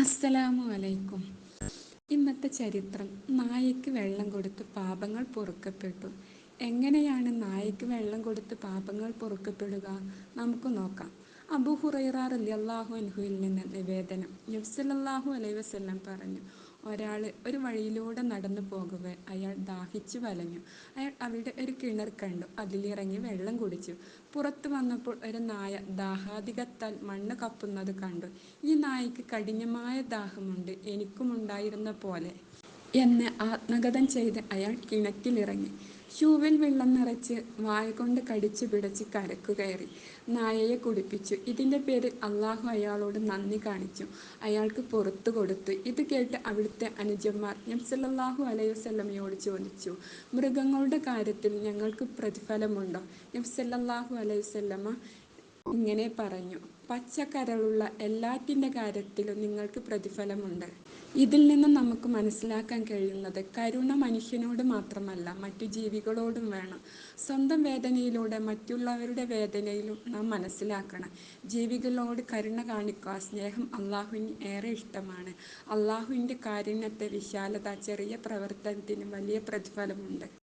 അസ്സലാമു അലൈക്കും ഇന്നത്തെ ചരിത്രം നായയ്ക്ക് വെള്ളം കൊടുത്ത് പാപങ്ങൾ പൊറുക്കപ്പെട്ടു. എങ്ങനെയാണ് നായയ്ക്ക് വെള്ളം കൊടുത്ത് പാപങ്ങൾ പൊറുക്കപ്പെടുക? നമുക്ക് നോക്കാം. അബു ഹുറൈറ റളിയല്ലാഹു അൻഹുവിൽ നിന്ന് നിവേദനം. നബ്സലല്ലാഹു അലൈഹി വസല്ലം പറഞ്ഞു ഒരാൾ ഒരു വഴിയിലൂടെ നടന്നു പോകവെ. അയാൾ ദാഹിച്ചു വലഞ്ഞു. അയാൾ അവിടെ ഒരു കിണർ കണ്ടു. അതിലിറങ്ങി വെള്ളം കുടിച്ചു. പുറത്തു വന്നപ്പോൾ ഒരു നായ ദാഹാധികത്താൽ മണ്ണ് കപ്പുന്നത് കണ്ടു. ഈ നായയ്ക്ക് കഠിനമായ ദാഹമുണ്ട്. എനിക്കുമുണ്ടായിരുന്ന പോലെ. എന്ന് ആത്മകഥം ചെയ്ത് അയാൾ കിണറ്റിലിറങ്ങി. ഷൂവിൽ വെള്ളം നിറച്ച് വായ കൊണ്ട് കടിച്ചു പിടച്ച് കരക്കു കയറി നായയെ കുടിപ്പിച്ചു. ഇതിന്റെ പേരിൽ അള്ളാഹു അയാളോട് നന്ദി കാണിച്ചു. അയാൾക്ക് പുറത്തു കൊടുത്തു. ഇത് കേട്ട് അവിടുത്തെ അനുജന്മാർ നബ്സല്ലാഹു അലൈഹി വസല്ലമയോട് ചോദിച്ചു മൃഗങ്ങളുടെ കാര്യത്തിൽ ഞങ്ങൾക്ക് പ്രതിഫലമുണ്ടോ? നബ്സല്ലാഹു അലൈഹി വസല്ലമ ഇങ്ങനെ പറഞ്ഞു. പച്ചക്കരളുള്ള എല്ലാറ്റിന്റെ കാര്യത്തിലും നിങ്ങൾക്ക് പ്രതിഫലമുണ്ട്. ഇതിൽ നിന്നും നമുക്ക് മനസ്സിലാക്കാൻ കഴിയുന്നത് കരുണ മനുഷ്യനോട് മാത്രമല്ല മറ്റു ജീവികളോടും വേണം. സ്വന്തം വേദനയിലൂടെ മറ്റുള്ളവരുടെ വേദനയിലും നാം മനസ്സിലാക്കണം. ജീവികളോട് കരുണ കാണിക്കുക സ്നേഹം അള്ളാഹുവിന് ഏറെ ഇഷ്ടമാണ്. അള്ളാഹുവിന്റെ കാരുണ്യത്തെ വിശാലത ചെറിയ പ്രവർത്തനത്തിന് വലിയ പ്രതിഫലമുണ്ട്.